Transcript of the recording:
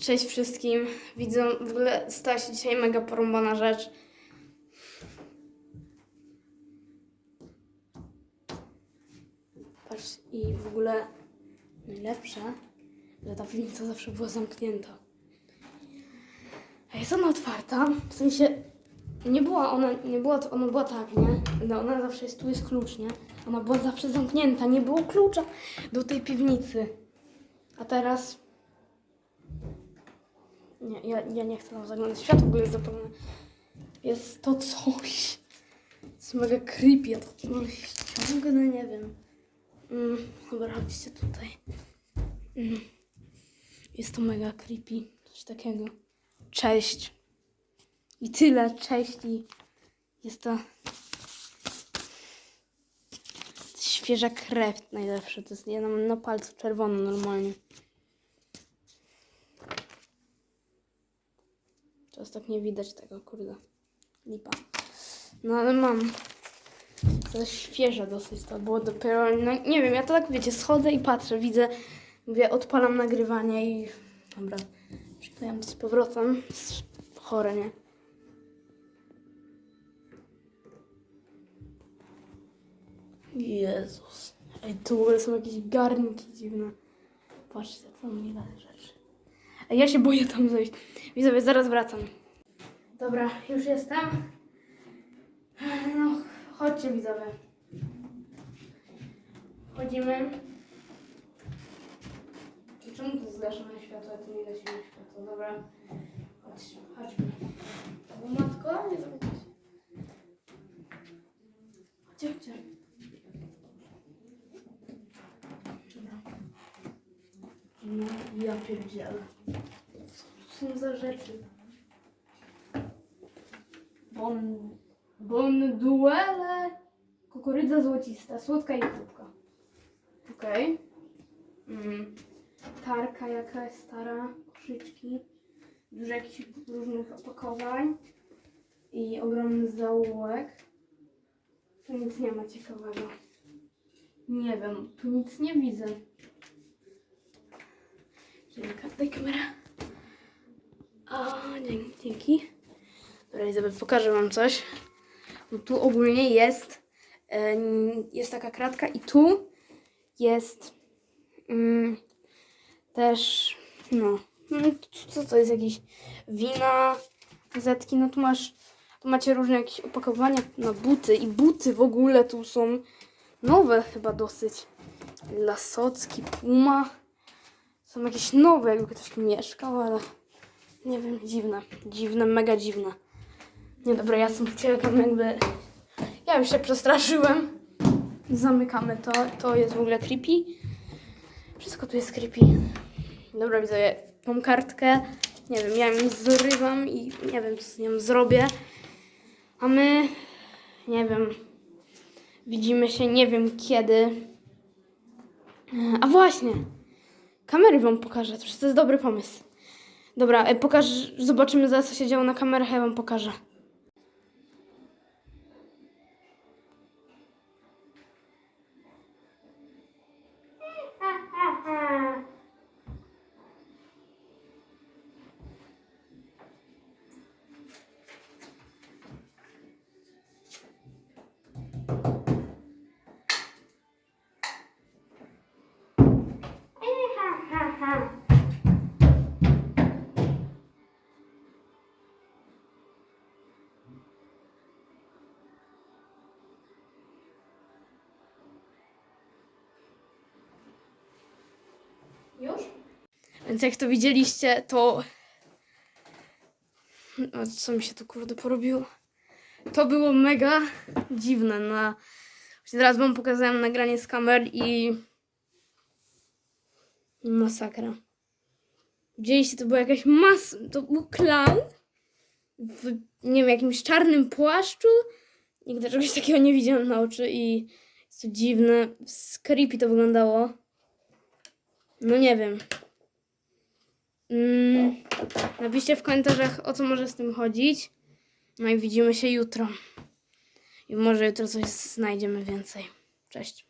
Cześć wszystkim. Widzę, w ogóle stała się dzisiaj mega porąbana rzecz. Patrz, i w ogóle najlepsze, że ta piwnica zawsze była zamknięta. A jest ona otwarta, w sensie nie była ona, nie była to, ona była tak, nie? No ona zawsze jest, tu jest klucz, nie? Ona była zawsze zamknięta, nie było klucza do tej piwnicy. A teraz nie, ja, ja nie chcę tam zaglądać. Świat w ogóle jest zapalone. Jest to coś. Jest mega creepy. Ja to no, ciągle nie wiem. Mm, dobra, chodźcie tutaj. Mm. Jest to mega creepy. Coś takiego. Cześć. I tyle. Cześć. I jest to świeża krew najlepsze. To jest ja mam na palcu czerwono normalnie. Teraz tak nie widać tego, kurde. Lipa. No ale mam. To jest świeże dosyć, to było dopiero, no nie wiem, ja to tak wiecie, schodzę i patrzę, widzę, mówię, odpalam nagrywanie i dobra, przyklejam to z powrotem. Chore, nie? Jezus. Ej, tu są jakieś garnki dziwne. Patrzcie, tam ile rzeczy. Ej, ja się boję tam zejść. Widzowie, zaraz wracam. Dobra, już jestem. No, chodźcie widzowie. Chodzimy. Czemu to zgaszone światło, tu nie gasimy światło? Dobra, chodź, chodźmy. O matko, nie zamykać. Chodźcie, chodźcie. Dobra. No, ja pierdzielę. Są za rzeczy? Bon... Bonduele. Kukurydza złocista, słodka i chrupka. Okej. Mm. Tarka jakaś stara, koszyczki. Dużo jakichś różnych opakowań. I ogromny zaułek. Tu nic nie ma ciekawego. Nie wiem, tu nic nie widzę. Dzięki, daj kamerę. O, dzięki. Dobra, Izabel, pokażę wam coś. No tu ogólnie jest, e, jest taka kratka i tu jest mm, też, no, no, co to jest jakieś wina, zetki, no tu masz, tu macie różne jakieś opakowania na buty i buty w ogóle tu są nowe chyba dosyć. Lasocki, Puma. Są jakieś nowe, jakby ktoś tu mieszkał, ale nie wiem, dziwne, dziwne, mega dziwne. Nie, dobra, ja sam uciekam jakby... Ja już się przestraszyłem. Zamykamy to. To jest w ogóle creepy. Wszystko tu jest creepy. Dobra, widzę tą kartkę. Nie wiem, ja ją zrywam i nie wiem, co z nią zrobię. A my... Nie wiem. Widzimy się nie wiem kiedy. A właśnie. Kamery wam pokażę. To jest dobry pomysł. Dobra, e, pokaż, zobaczymy zaraz co się działo na kamerach, ja wam pokażę. Już? Więc jak to widzieliście, to... O, co mi się tu kurde porobiło? To było mega dziwne. Na... Teraz wam pokazałem nagranie z kamer i... Masakra. Widzieliście, to była jakaś mas... To był clown w, nie wiem, jakimś czarnym płaszczu. Nigdy czegoś takiego nie widziałam na oczy i jest to dziwne. Creepy to wyglądało. No nie wiem. Mm, napiszcie w komentarzach, o co może z tym chodzić. No i widzimy się jutro. I może jutro coś znajdziemy więcej. Cześć.